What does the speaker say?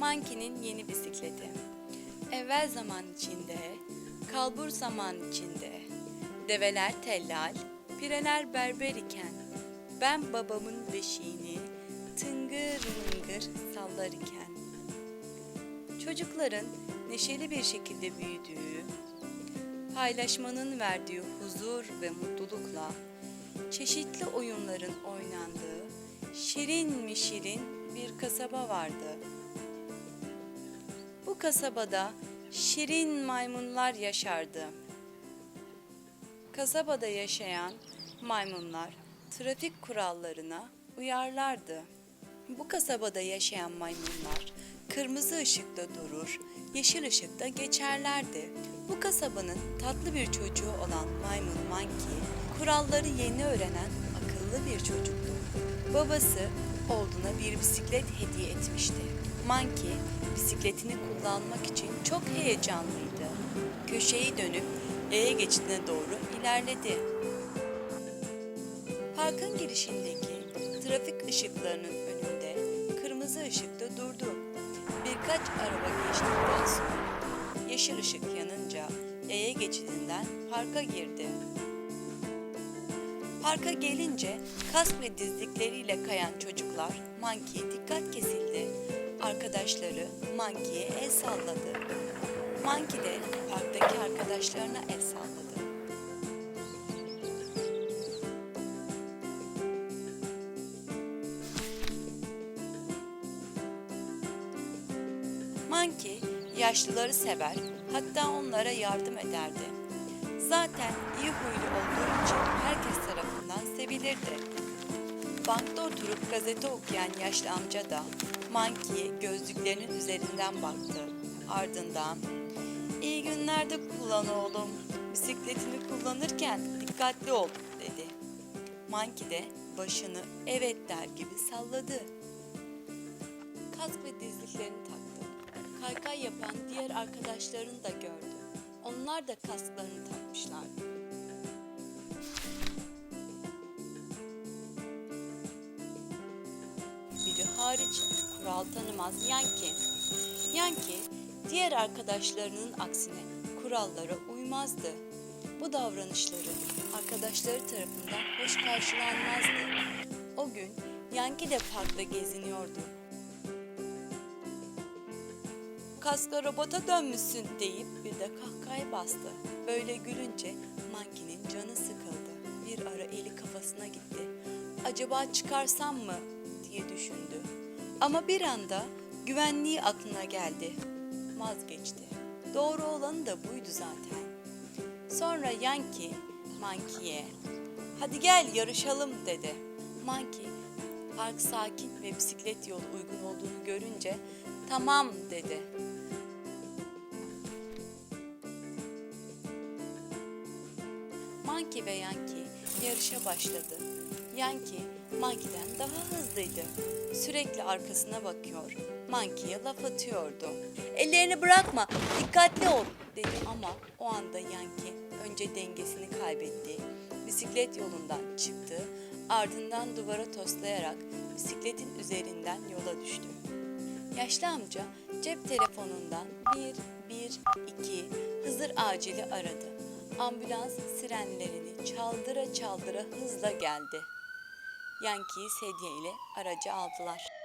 Monkey'nin yeni bisikleti. Evvel zaman içinde, kalbur zaman içinde, develer tellal, pireler berber iken, ben babamın beşiğini tıngır mıngır sallar iken. Çocukların neşeli bir şekilde büyüdüğü, paylaşmanın verdiği huzur ve mutlulukla çeşitli oyunların oynandığı şirin mi şirin bir kasaba vardı. Kasabada şirin maymunlar yaşardı. Kasabada yaşayan maymunlar trafik kurallarına uyarlardı. Bu kasabada yaşayan maymunlar kırmızı ışıkta durur, yeşil ışıkta geçerlerdi. Bu kasabanın tatlı bir çocuğu olan maymun Monkey, kuralları yeni öğrenen akıllı bir çocuktu. Babası oğluna bir bisiklet hediye etmişti. Monkey bisikletini kullanmak için çok heyecanlıydı. Köşeyi dönüp yaya geçidine doğru ilerledi. Parkın girişindeki trafik ışıklarının önünde kırmızı ışıkta durdu. Birkaç araba geçtikten sonra yeşil ışık yanınca yaya geçidinden parka girdi. Parka gelince kask ve dizlikleriyle kayan çocuklar Monkey'e dikkat kesildi. Arkadaşları Monkey'e el salladı. Monkey de parktaki arkadaşlarına el salladı. Monkey yaşlıları sever, hatta onlara yardım ederdi. Zaten iyi huylu olduğu için herkes tarafından sevilirdi. Bankta oturup gazete okuyan yaşlı amca da Monkey'e gözlüklerinin üzerinden baktı. Ardından İyi günlerde kullan oğlum. Bisikletini kullanırken dikkatli ol dedi. Monkey de başını evet der gibi salladı. Kask ve dizliklerini taktı. Kaykay yapan diğer arkadaşlarını da gördü. Onlar da kasklarını takmışlardı. Hariç kural tanımaz Yankee. Yankee diğer arkadaşlarının aksine kurallara uymazdı. Bu davranışları arkadaşları tarafından hoş karşılanmazdı. O gün Yankee de parkta geziniyordu. Kaska robota dönmüşsün deyip bir de kahkahaya bastı. Böyle gülünce Monkey'nin canı sıkıldı. Bir ara eli kafasına gitti. Acaba çıkarsam mı diye düşündü. Ama bir anda güvenliği aklına geldi. Vazgeçti. Doğru olanı da buydu zaten. Sonra Yankee Monkey'e hadi gel yarışalım dedi. Monkey park sakin ve bisiklet yolu uygun olduğunu görünce tamam dedi. Monkey ve Yankee yarışa başladı. Yankee Monkey'den daha hızlıydı. Sürekli arkasına bakıyor. Monkey'e laf atıyordu. Ellerini bırakma, dikkatli ol dedi ama o anda Yankee önce dengesini kaybetti. Bisiklet yolundan çıktı. Ardından duvara toslayarak bisikletin üzerinden yola düştü. Yaşlı amca cep telefonundan 112 Hızır acili aradı. Ambulans sirenlerini çaldıra çaldıra hızla geldi. Yankee'yi sedye ile araca aldılar.